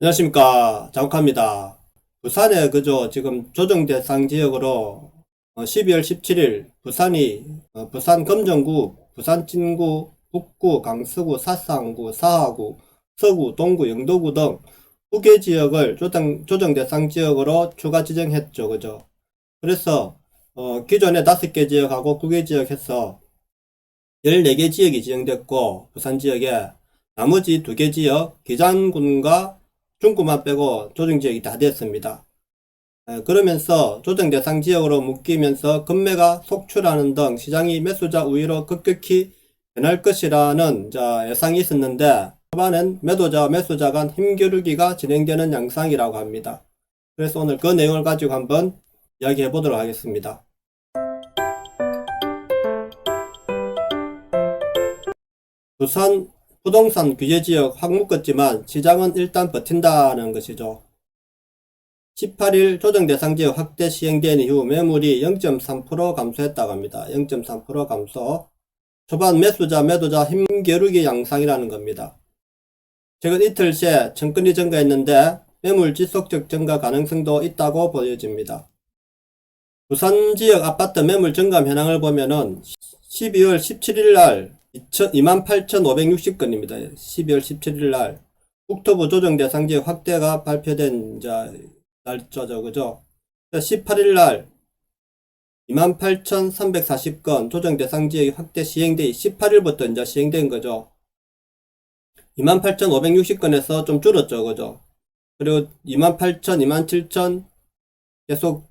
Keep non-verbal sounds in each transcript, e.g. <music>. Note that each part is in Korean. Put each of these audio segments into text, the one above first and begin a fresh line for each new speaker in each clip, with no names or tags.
안녕하십니까. 장욱합니다. 부산에 그저 지금 조정 대상 지역으로 어, 12월 17일 부산이 어, 부산 금정구, 부산 진구, 북구, 강서구, 사상구, 사하구, 서구, 동구, 영도구 등두개 지역을 조정, 조정 대상 지역으로 추가 지정했죠. 그죠? 그래서 어, 기존에 다섯 개 지역하고 두개 지역 해서 14개 지역이 지정됐고 부산 지역에 나머지 두개 지역 기장군과 중구만 빼고 조정 지역이 다 됐습니다. 에, 그러면서 조정 대상 지역으로 묶이면서 금매가 속출하는 등 시장이 매수자 우위로 급격히 변할 것이라는 자, 예상이 있었는데 초반엔 매도자와 매수자 간 힘겨루기가 진행되는 양상이라고 합니다. 그래서 오늘 그 내용을 가지고 한번 이야기해 보도록 하겠습니다. 부산 부동산 규제 지역 확 묶었지만 시장은 일단 버틴다는 것이죠. 18일 조정 대상 지역 확대 시행된 이후 매물이 0.3% 감소했다고 합니다. 0.3% 감소. 초반 매수자 매도자 힘겨루기 양상이라는 겁니다. 최근 이틀 새 천건이 증가했는데 매물 지속적 증가 가능성도 있다고 보여집니다. 부산 지역 아파트 매물 증감 현황을 보면은 12월 17일 날 28,560건입니다. 12월 17일 날 국토부 조정 대상 지역 확대가 발표된 자, 날짜죠. 그죠? 18일 날 28,340건 조정 대상 지역 확대 시행돼 18일부터 이제 시행된 거죠. 28,560건에서 좀 줄었죠. 그죠? 그리고 28,000, 27,000 계속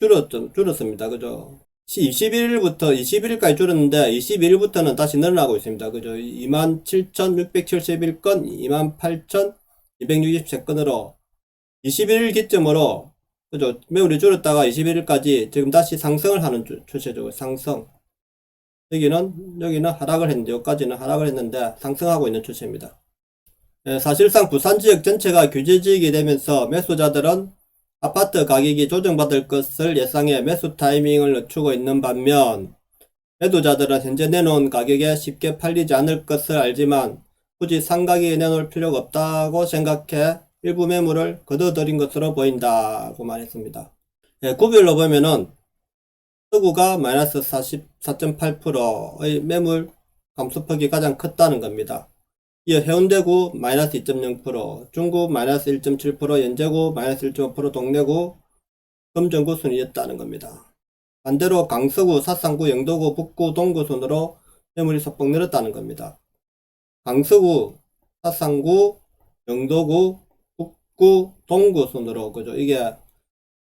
줄었죠. 줄었습니다. 그죠? 21일부터 21일까지 줄었는데 22일부터는 다시 늘어나고 있습니다. 그죠? 27,671건, 28,263건으로 21일 기점으로 그죠? 매물이 줄었다가 21일까지 지금 다시 상승을 하는 주- 추세죠. 상승. 여기는 여기는 하락을 했는데 여기까지는 하락을 했는데 상승하고 있는 추세입니다. 예, 사실상 부산 지역 전체가 규제 지역이 되면서 매수자들은 아파트 가격이 조정받을 것을 예상해 매수 타이밍을 늦추고 있는 반면 매도자들은 현재 내놓은 가격에 쉽게 팔리지 않을 것을 알지만 굳이 상가격에 내놓을 필요가 없다고 생각해 일부 매물을 거둬들인 것으로 보인다고 말했습니다. 예, 구별로 보면은 서구가 마이너스 44.8%의 매물 감소폭이 가장 컸다는 겁니다. 이어 해운대구 마이너스 2.0%, 중구 마이너스 1.7%, 연제구 마이너스 1.5%, 동래구, 금정구 순이었다는 겁니다. 반대로 강서구, 사상구, 영도구, 북구, 동구 순으로 매물이 소폭 늘었다는 겁니다. 강서구, 사상구, 영도구, 북구, 동구 순으로 그죠? 이게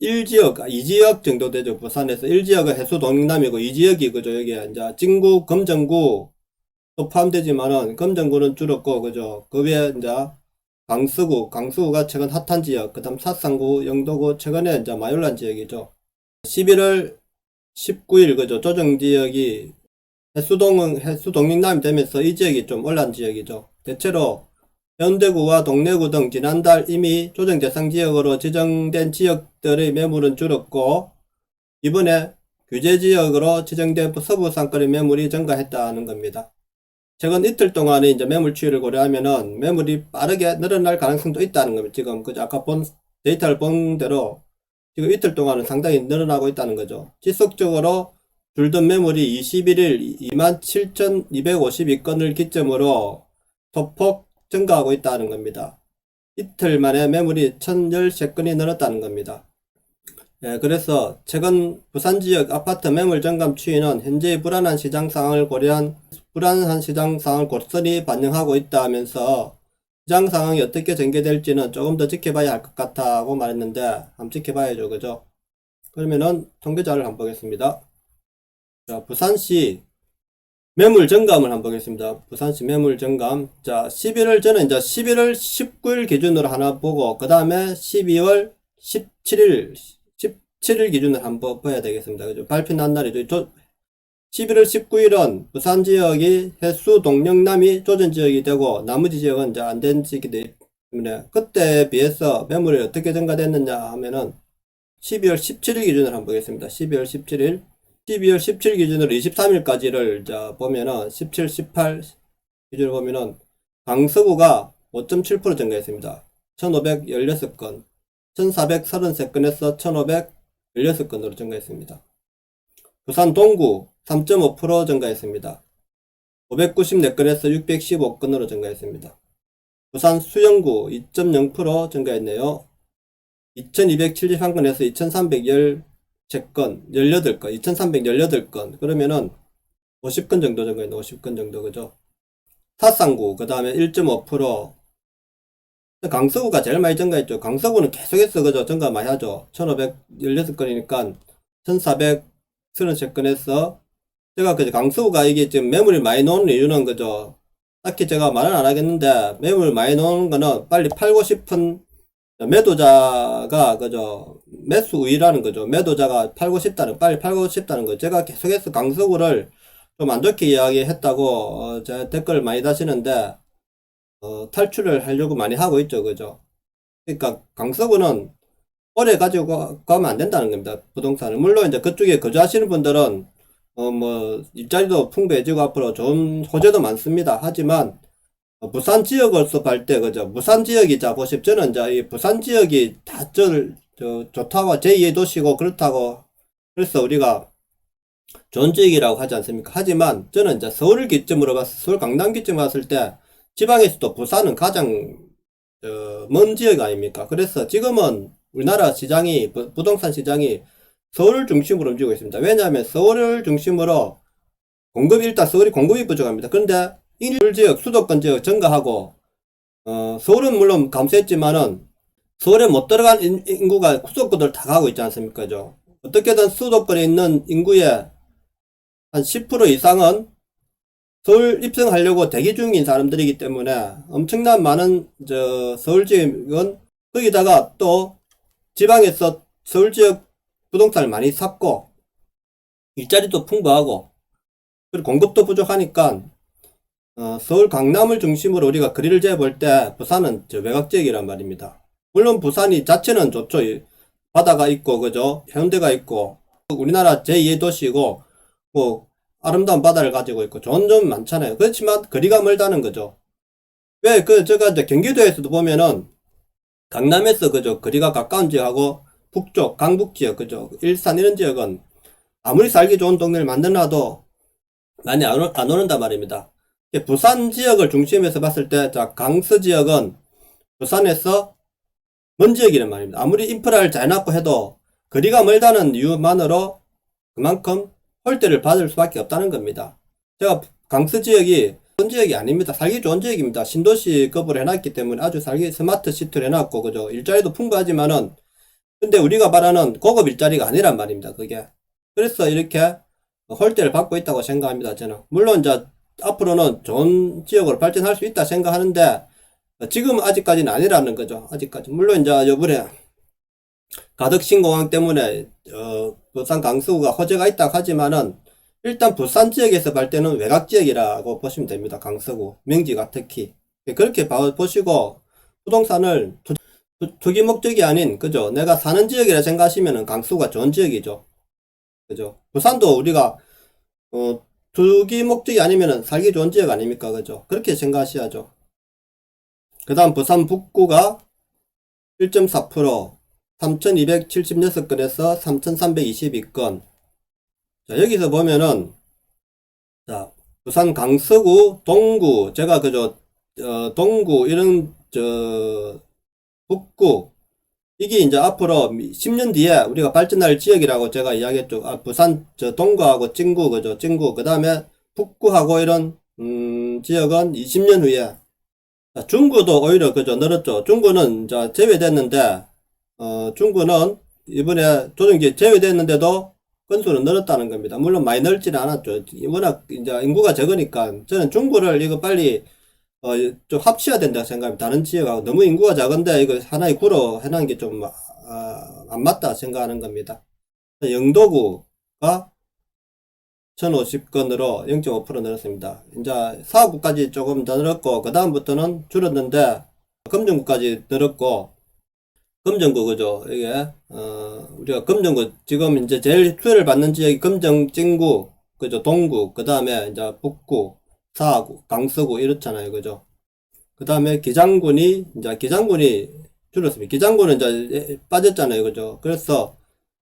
1지역, 2지역 정도 되죠. 부산에서 1지역은 해수 동남이고 2지역이 그죠? 여기 이제 진구, 금정구, 또 포함되지만은 금정구는 줄었고 그죠? 그 위에 이제 강서구 강서구가 최근 핫한 지역 그 다음 사상구 영도구 최근에 이제 마열난 지역이죠. 11월 19일 그죠? 조정 지역이 해수동은 해수동림남이 되면서 이 지역이 좀 올란 지역이죠. 대체로 현대구와 동래구 등 지난달 이미 조정 대상 지역으로 지정된 지역들의 매물은 줄었고 이번에 규제 지역으로 지정된 서부 상권의 매물이 증가했다는 겁니다. 최근 이틀 동안에 이제 매물 추이를 고려하면은 매물이 빠르게 늘어날 가능성도 있다는 겁니다. 지금 그죠 아까 본 데이터를 본 대로 지금 이틀 동안은 상당히 늘어나고 있다는 거죠. 지속적으로 줄던 매물이 21일 27,252건을 기점으로 소폭 증가하고 있다는 겁니다. 이틀 만에 매물이 1,013건이 늘었다는 겁니다. 예, 그래서 최근 부산 지역 아파트 매물 증감 추이는 현재의 불안한 시장 상황을 고려한 불안한 시장 상황을 고스란히 반영하고 있다 하면서 시장 상황이 어떻게 전개될지는 조금 더 지켜봐야 할 것 같다고 말했는데 한번 지켜봐야죠 그죠? 그러면은 통계자를 한번 보겠습니다. 자 부산시 매물 증감을 한번 보겠습니다. 부산시 매물 증감 자 11월 저는 이제 11월 19일 기준으로 하나 보고 그 다음에 12월 17일 17일 기준으로 한번 봐야 되겠습니다. 그죠? 발표 난 날이죠. 저 11월 19일은 부산 지역이 해수 동영남이 조전 지역이 되고 나머지 지역은 이제 안 된 지역이 되기 때문에 그때에 비해서 매물이 어떻게 증가됐느냐 하면은 12월 17일 기준으로 한번 보겠습니다. 12월 17일 12월 17일 기준으로 23일까지를 자 보면은 17, 18 기준으로 보면은 강서구가 5.7% 증가했습니다. 1516건, 1433건에서 1516건으로 증가했습니다. 부산 동구 3.5% 증가했습니다. 594건에서 615건으로 증가했습니다. 부산 수영구 2.0% 증가했네요. 2271건에서 2313건, 18건, 2318건, 그러면은 50건 정도 증가했네, 50건 정도, 그죠? 사상구, 그 다음에 1.5%, 강서구가 제일 많이 증가했죠. 강서구는 계속해서 그죠? 증가 많이 하죠. 1516건이니까 1433건에서 제가 그죠? 강서구가 이게 지금 매물이 많이 나오는 이유는 그죠? 딱히 제가 말은 안 하겠는데 매물 많이 나오는 거는 빨리 팔고 싶은 매도자가 그죠? 매수 우위라는 거죠. 매도자가 팔고 싶다는 빨리 팔고 싶다는 거. 제가 계속해서 강서구를 좀 안 좋게 이야기했다고 어, 제 댓글 많이 다시는데 어, 탈출을 하려고 많이 하고 있죠. 그죠? 그러니까 강서구는 오래 가지고 가- 가면 안 된다는 겁니다. 부동산을. 물론 이제 그쪽에 거주하시는 분들은 어, 뭐 일자리도 풍부해지고 앞으로 좋은 호재도 많습니다. 하지만 어, 부산 지역으로서 볼때 그죠? 부산 지역이 자 보십 저는 이제 이 부산 지역이 다저 좋다고 제2의 도시고 그렇다고 그래서 우리가 좋은 지역이라고 하지 않습니까? 하지만 저는 이제 서울을 기점으로 봤을 서울 강남 기점으로 봤을 때 지방에서도 부산은 가장 어, 먼 지역 아닙니까? 그래서 지금은 우리나라 시장이 부, 부동산 시장이 서울을 중심으로 움직이고 있습니다. 왜냐하면 서울을 중심으로 공급이 일단 서울이 공급이 부족합니다. 그런데 인일 지역 수도권 지역 증가하고 어, 서울은 물론 감소했지만은 서울에 못 들어간 인- 인구가 수도권을 다 가고 있지 않습니까? 죠 어떻게든 수도권에 있는 인구의 한 10% 이상은 서울 입성하려고 대기 중인 사람들이기 때문에 엄청난 많은 저 서울 지역은 거기다가 또 지방에서 서울 지역 부동산을 많이 샀고 일자리도 풍부하고 그리고 공급도 부족하니까 어, 서울 강남을 중심으로 우리가 거리를 재볼 때 부산은 저 외곽 지역이란 말입니다. 물론 부산이 자체는 좋죠. 이 바다가 있고 그죠? 해운대가 있고 우리나라 제2의 도시고 뭐 아름다운 바다를 가지고 있고 좋은 점 많잖아요. 그렇지만 거리가 멀다는 거죠. 왜 그 제가 이제 경기도에서도 보면은 강남에서 그죠 거리가 가까운 지역하고 북쪽 강북 지역 그죠 일산 이런 지역은 아무리 살기 좋은 동네를 만들어놔도 많이 안, 오, 안 오는단 말입니다. 부산 지역을 중심에서 봤을 때, 자, 강서 지역은 부산에서 먼 지역이란 말입니다. 아무리 인프라를 잘 놨고 해도 거리가 멀다는 이유만으로 그만큼 홀대를 받을 수밖에 없다는 겁니다. 제가 강서 지역이 지역이 아닙니다. 살기 좋은 지역입니다. 신도시급으로 해놨기 때문에 아주 살기 스마트 시티를 해놨고, 그죠? 일자리도 풍부하지만은, 근데 우리가 말하는 고급 일자리가 아니란 말입니다. 그게. 그래서 이렇게 홀대를 받고 있다고 생각합니다. 저는. 물론 이제 앞으로는 좋은 지역으로 발전할 수 있다 생각하는데 지금 아직까지는 아니라는 거죠. 아직까지. 물론 이제 요번에 가덕 신공항 때문에 어, 부산 강서구가 호재가 있다 하지만은 일단 부산 지역에서 볼 때는 외곽 지역이라고 보시면 됩니다. 강서구, 명지가 특히 그렇게 봐- 보시고 부동산을 투, 투기 목적이 아닌 그죠? 내가 사는 지역이라 생각하시면은 강서구가 좋은 지역이죠. 그죠? 부산도 우리가 어, 투기 목적이 아니면은 살기 좋은 지역 아닙니까? 그죠? 그렇게 생각하셔야죠. 그 다음 부산 북구가 1.4% 3276건에서 3322건 자 여기서 보면은 자 부산 강서구 동구 제가 그저 어, 동구 이런 저 북구 이게 이제 앞으로 10년 뒤에 우리가 발전할 지역이라고 제가 이야기했죠. 아, 부산 저 동구하고 찐구 그죠? 찐구 그 다음에 북구하고 이런 음, 지역은 20년 후에 자, 중구도 오히려 그죠 늘었죠. 중구는 이제 제외됐는데 어, 중구는 이번에 조정기 제외됐는데도 건수는 늘었다는 겁니다. 물론 많이 늘지는 않았죠. 워낙 이제 인구가 적으니까 저는 중구를 이거 빨리 어, 좀 합쳐야 된다 생각합니다. 다른 지역하고 너무 인구가 작은데 이거 하나의 구로 해놓은 게 좀, 아, 안 맞다 생각하는 겁니다. 영도구가 1050건으로 0.5% 늘었습니다. 이제 사업구까지 조금 더 늘었고, 그 다음부터는 줄었는데, 금정구까지 늘었고, 금정구, 그죠? 이게, 어, 우리가 금정구, 지금 이제 제일 수혜를 받는 지역이 금정, 찐구, 그죠? 동구, 그 다음에 이제 북구, 사하구, 강서구 이렇잖아요. 그죠? 그 다음에 기장군이, 이제 기장군이 줄었습니다. 기장군은 이제 빠졌잖아요. 그죠? 그래서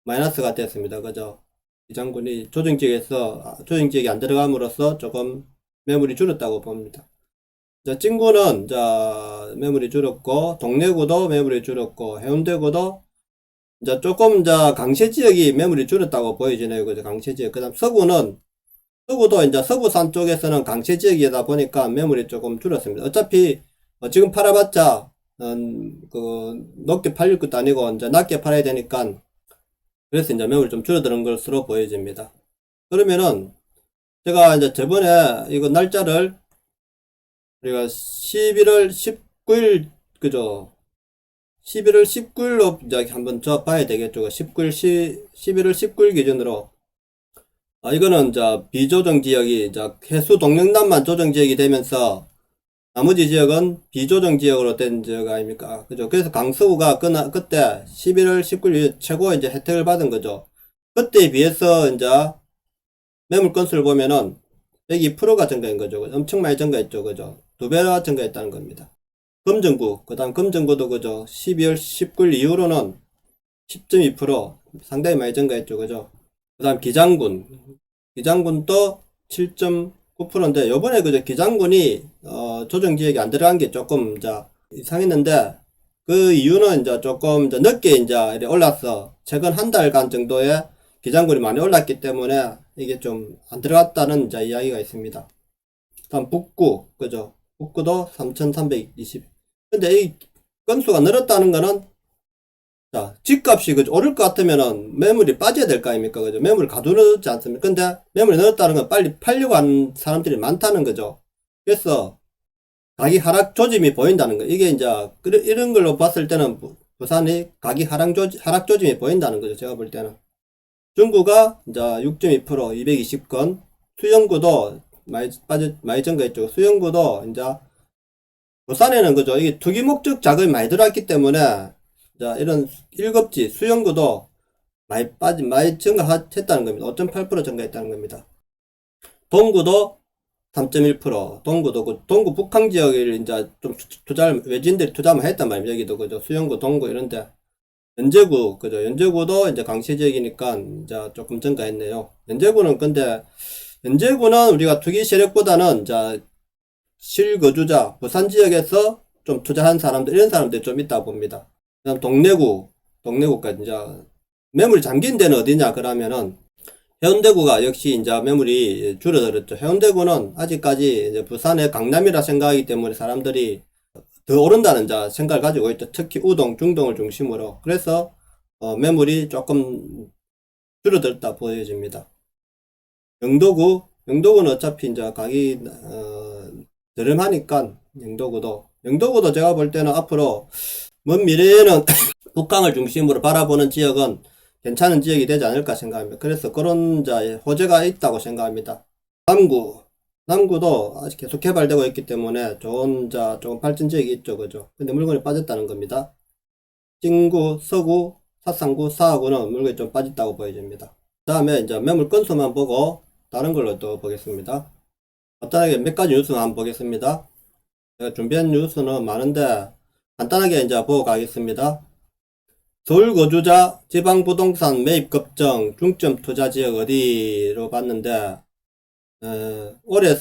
마이너스가 됐습니다. 그죠? 기장군이 조정지역에서 아, 조정지역이 안 들어감으로써 조금 매물이 줄었다고 봅니다. 자, 찐구는 자 매물이 줄었고 동래구도 매물이 줄었고 해운대구도 이제 조금 이제 강세 지역이 매물이 줄었다고 보여지네요. 그죠? 강세 지역. 그다음 서구는 서구도 이제 서부산 쪽에서는 강세 지역이다 보니까 매물이 조금 줄었습니다. 어차피 어, 지금 팔아봤자 음, 그 높게 팔릴 것도 아니고 이제 낮게 팔아야 되니까 그래서 이제 매물이 좀 줄어드는 것으로 보여집니다. 그러면은 제가 이제 저번에 이거 날짜를 우리가 11월 19일 그죠? 11월 19일로 이제 한번 저 봐야 되겠죠. 19일 10, 11월 19일 기준으로 아 이거는 이제 비조정 지역이 이제 해수 동영남만 조정 지역이 되면서 나머지 지역은 비조정 지역으로 된 지역 아닙니까? 그죠? 그래서 강서구가 그나, 그때 11월 19일 최고 이제 혜택을 받은 거죠. 그때에 비해서 이제 매물 건수를 보면은 102%가 증가한 거죠. 엄청 많이 증가했죠. 그죠? 두 배가 증가했다는 겁니다. 금정구, 그 다음 금정구도 그죠? 12월 19일 이후로는 10.2% 상당히 많이 증가했죠. 그죠? 그 다음 기장군, 기장군도 7.9%인데 요번에 그저 기장군이 어, 조정 지역이 안 들어간 게 조금 이제 이상했는데 그 이유는 이제 조금 이제 늦게 이제 올랐어 최근 한 달간 정도에 기장군이 많이 올랐기 때문에 이게 좀 안 들어갔다는 이제 이야기가 있습니다. 다음 북구 그죠 북구도 3,320 근데 이 건수가 늘었다는 거는 자, 집값이 그 오를 것 같으면은 매물이 빠져야 될 거 아닙니까? 그죠? 매물을 가두지 않습니까? 근데 매물이 늘었다는 건 빨리 팔려고 하는 사람들이 많다는 거죠. 그래서 가격 하락 조짐이 보인다는 거. 이게 이제 이런 걸로 봤을 때는 부- 부산이 가격 하락 조짐, 하락 조짐이 보인다는 거죠. 제가 볼 때는. 중구가 이제 6.2% 220건, 수영구도 많이 빠져 많이 증가했죠. 수영구도 이제 부산에는 그죠. 이게 투기 목적 자금이 많이 들어왔기 때문에 자, 이런 일급지 수영구도 많이 빠진, 많이 증가했다는 겁니다. 5.8% 증가했다는 겁니다. 동구도 3.1%, 동구도, 그 동구 북한 지역을 이제 좀 투- 투자를, 외진들이 투자만 했단 말입니다. 여기도 그죠. 수영구, 동구 이런데. 연제구, 그죠. 연제구도 이제 강세 지역이니까 이제 조금 증가했네요. 연제구는 근데, 연제구는 우리가 투기 세력보다는 이제 실거주자, 부산 지역에서 좀 투자한 사람들, 이런 사람들이 좀 있다 봅니다. 그다음 동래구, 동래구까지 이제 매물이 잠긴 데는 어디냐 그러면은 해운대구가 역시 이제 매물이 줄어들었죠. 해운대구는 아직까지 이제 부산의 강남이라 생각하기 때문에 사람들이 더 오른다는 이제 생각을 가지고 있죠. 특히 우동, 중동을 중심으로. 그래서 어, 매물이 조금 줄어들다 보여집니다. 영도구, 영도구는 어차피 이제 가격이 어, 저렴하니까 영도구도 영도구도 제가 볼 때는 앞으로 먼 미래에는 <coughs> 북강을 중심으로 바라보는 지역은 괜찮은 지역이 되지 않을까 생각합니다. 그래서 그런 자 호재가 있다고 생각합니다. 남구, 남구도 아직 계속 개발되고 있기 때문에 좋은 자 좋은 발전 지역이 있죠, 그죠? 근데 물건이 빠졌다는 겁니다. 진구, 서구, 사상구, 사하구는 물건이 좀 빠졌다고 보여집니다. 다음에 이제 매물 건수만 보고 다른 걸로 또 보겠습니다. 간단하게 몇 가지 뉴스만 한번 보겠습니다. 제가 준비한 뉴스는 많은데 간단하게 이제 보고 가겠습니다. 서울 거주자 지방 부동산 매입 급정 중점 투자 지역 어디로 봤는데 에, 올해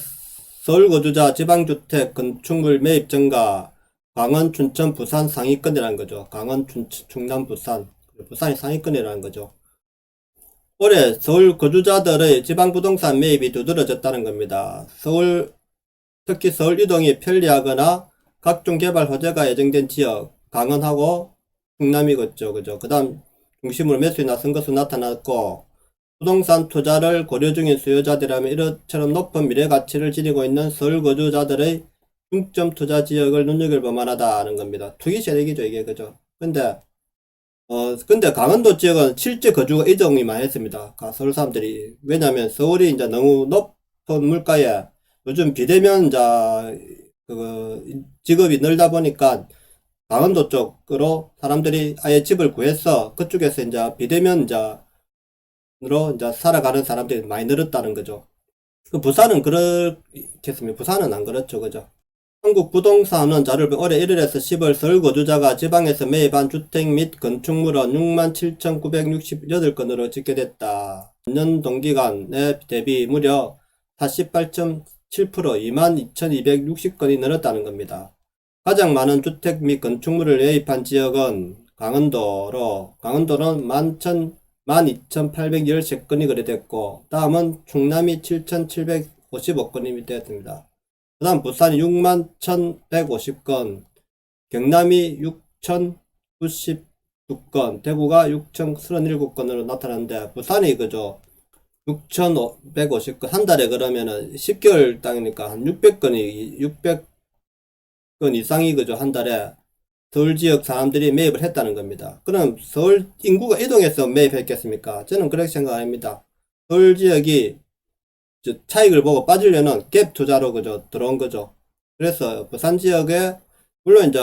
서울 거주자 지방주택 건축물 매입 증가 강원 춘천 부산 상위권이라는 거죠. 강원 춘천 충남 부산 부산이 상위권이라는 거죠. 올해 서울 거주자들의 지방 부동산 매입이 두드러졌다는 겁니다. 서울 특히 서울 이동이 편리하거나 각종 개발 호재가 예정된 지역 강원하고 충남이겠죠. 그죠? 그 다음 중심으로 매수에 나선 것으로 나타났고 부동산 투자를 고려 중인 수요자들이라면 이렇처럼 높은 미래 가치를 지니고 있는 서울 거주자들의 중점 투자 지역을 눈여겨볼 만하다는 겁니다. 투기 세력이죠, 이게. 그죠? 근데 어, 근데 강원도 지역은 실제 거주가 이동이 많이 했습니다. 가- 서울 사람들이. 왜냐면 서울이 이제 너무 높은 물가에 요즘 비대면 자, 그, 직업이 늘다 보니까 강원도 쪽으로 사람들이 아예 집을 구해서 그쪽에서 이제 비대면 자로 이제 살아가는 사람들이 많이 늘었다는 거죠. 그 부산은 그렇겠습니다. 부산은 안 그렇죠. 그죠? 한국 부동산은 자료를 올해 1월에서 10월 서울 거주자가 지방에서 매입한 주택 및 건축물은 67,968건으로 집계됐다. 전년 동기간에 대비 무려 48.7% 22,260건이 늘었다는 겁니다. 가장 많은 주택 및 건축물을 매입한 지역은 강원도로 강원도는 11,000 12,813건이 거래됐고 다음은 충남이 7,755건이 되었습니다. 그 다음 부산이 61,150건, 경남이 6,092건, 대구가 6,037건으로 나타났는데 부산이 그죠 6,150건 한 달에 그러면은 10개월 땅이니까 한 600건이 600건 이상이 그죠 한 달에 서울 지역 사람들이 매입을 했다는 겁니다. 그럼 서울 인구가 이동해서 매입했겠습니까? 저는 그렇게 생각 합니다. 서울 지역이 저 차익을 보고 빠지려는 갭 투자로 그저 들어온 거죠. 그래서 부산 지역에 물론 이제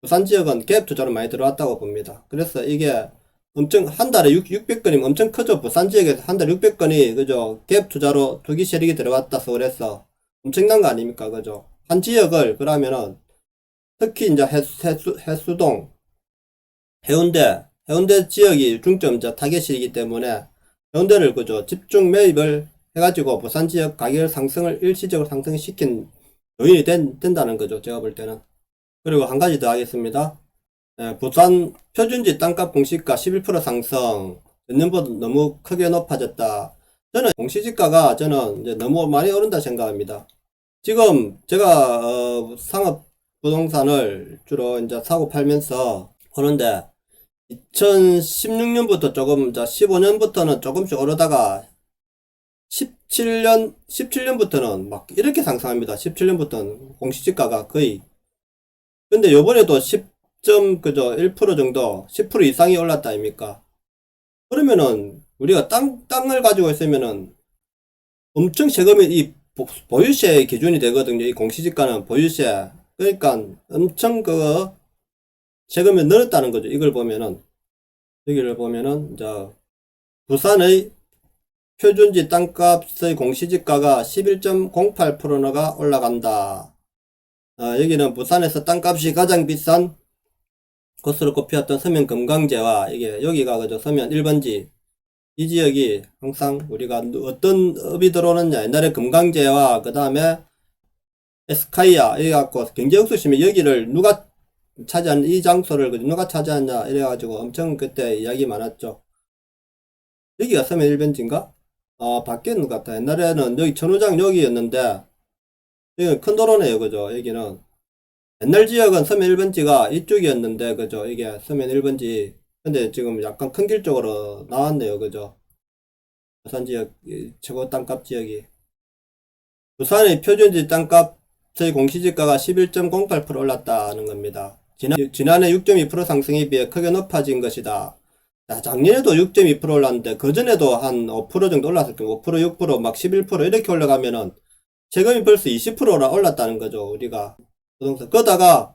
부산 지역은 갭 투자로 많이 들어왔다고 봅니다. 그래서 이게 엄청 한 달에 6, 600건이면 엄청 크죠. 부산 지역에서 한 달에 600건이 그죠 갭 투자로 투기 세력이 들어왔다 서울에서 엄청난 거 아닙니까? 그죠? 한 지역을 그러면은 특히 이제 해수, 해수, 해수동, 해운대, 해운대 지역이 중점 이제 타겟이기 때문에 해운대를 그죠 집중 매입을 해가지고 부산 지역 가격 상승을 일시적으로 상승시킨 요인이 된, 된다는 거죠. 제가 볼 때는. 그리고 한 가지 더 하겠습니다. 예, 부산 표준지 땅값 공시가 11% 상승, 전년보다 너무 크게 높아졌다. 저는 공시지가가 저는 이제 너무 많이 오른다 생각합니다. 지금 제가 어, 상업 부동산을 주로 이제 사고 팔면서 보는데 2016년부터 조금 이제 15년부터는 조금씩 오르다가 17년 17년부터는 막 이렇게 상승합니다. 17년부터는 공시지가가 거의 근데 요번에도 10점 그저 1% 정도 10% 이상이 올랐다 아닙니까? 그러면은 우리가 땅 땅을 가지고 있으면은 엄청 세금이 이 보- 보유세 기준이 되거든요. 이 공시지가는 보유세 그러니까 엄청 그 세금이 늘었다는 거죠. 이걸 보면은 여기를 보면은 이제 부산의 표준지 땅값의 공시지가가 11.08%가 올라간다. 아, 여기는 부산에서 땅값이 가장 비싼 곳으로 꼽혔던 서면 금강제와 이게 여기가 그저 서면 1번지 이 지역이 항상 우리가 어떤 업이 들어오느냐 옛날에 금강제와 그 다음에 에스카이아 이래 갖고 경제 옥수심이 여기를 누가 차지한 이 장소를 그 누가 차지했냐 이래 가지고 엄청 그때 이야기 많았죠. 여기가 서면 1번지인가? 아 바뀌었는 것 같아. 옛날에는 여기 천우장 여기였는데 여기는 큰 도로네요 그죠 여기는 옛날 지역은 서면 1번지가 이쪽이었는데 그죠 이게 서면 1번지 근데 지금 약간 큰 길 쪽으로 나왔네요 그죠 부산 지역 이 최고 땅값 지역이 부산의 표준지 땅값의 공시지가가 11.08% 올랐다는 겁니다. 지난, 지난 해 6.2% 상승에 비해 크게 높아진 것이다. 자, 작년에도 6.2% 올랐는데, 그전에도 한 5% 정도 올랐을 거예요. 5%, 6%, 막 11% 이렇게 올라가면은, 세금이 벌써 20%나 올랐다는 거죠, 우리가. 부동산. 그러다가,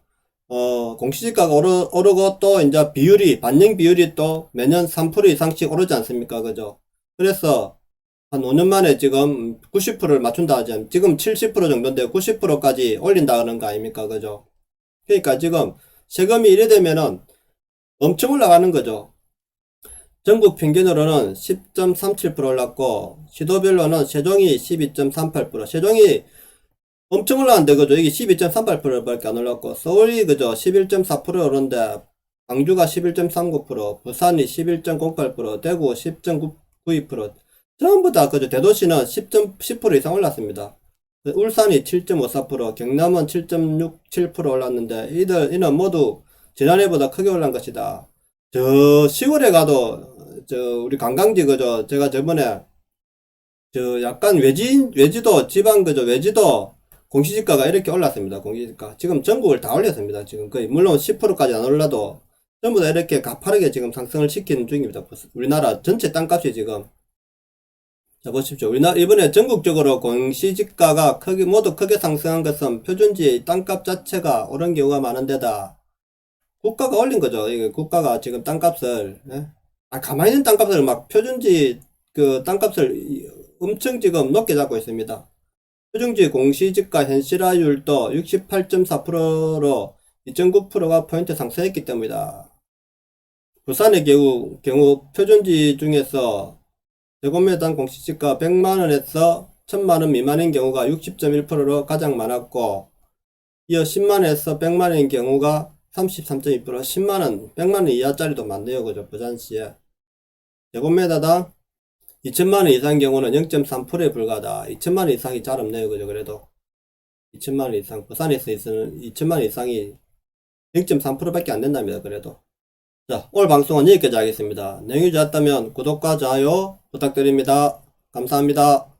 어, 공시지가가 오르, 오르고 또 이제 비율이, 반영 비율이 또 매년 3% 이상씩 오르지 않습니까? 그죠? 그래서, 한 5년 만에 지금 90%를 맞춘다 하죠. 지금 70% 정도인데 90%까지 올린다는 거 아닙니까? 그죠? 그러니까 지금 세금이 이래 되면은 엄청 올라가는 거죠. 전국 평균으로는 10.37% 올랐고, 시도별로는 세종이 12.38%, 세종이 엄청 올랐는데, 그죠? 이게 12.38%밖에 안 올랐고, 서울이 그죠? 11.4% 오르는데, 광주가 11.39%, 부산이 11.08%, 대구 10.92%, 전부 다 그죠 대도시는 10점 10% 이상 올랐습니다. 울산이 7.54%, 경남은 7.67% 올랐는데 이들 이는 모두 지난해보다 크게 올란 것이다. 저 시골에 가도 저 우리 관광지 그죠 제가 저번에 저 약간 외진 외지도 지방 그죠 외지도 공시지가가 이렇게 올랐습니다. 공시지가 지금 전국을 다 올렸습니다. 지금 거의 물론 10%까지 안 올라도 전부 다 이렇게 가파르게 지금 상승을 시키는 중입니다. 우리나라 전체 땅값이 지금 자, 보십시오. 우리나라, 이번에 전국적으로 공시지가가 크게, 모두 크게 상승한 것은 표준지의 땅값 자체가 오른 경우가 많은 데다, 국가가 올린 거죠. 국가가 지금 땅값을, 예? 아, 가만히 있는 땅값을 막 표준지 그 땅값을 이- 엄청 지금 높게 잡고 있습니다. 표준지 공시지가 현실화율도 68.4%로 2.9%가 포인트 상승했기 때문이다. 부산의 경우, 경우 표준지 중에서 제곱미터당 공시지가 100만원에서 1000만원 미만인 경우가 60.1%로 가장 많았고 이어 10만원에서 100만원인 경우가 33.2% 10만원, 100만원 이하짜리도 많네요. 그죠? 부산시에. 제곱미터당 2천만원 이상 경우는 0.3%에 불과하다. 2천만원 이상이 잘 없네요. 그죠? 그래도 2천만원 이상, 부산에서 있으면 2천만원 이상이 0.3%밖에 안 된답니다. 그래도. 자, 오늘 방송은 여기까지 하겠습니다. 내용이 좋았다면 구독과 좋아요 부탁드립니다. 감사합니다.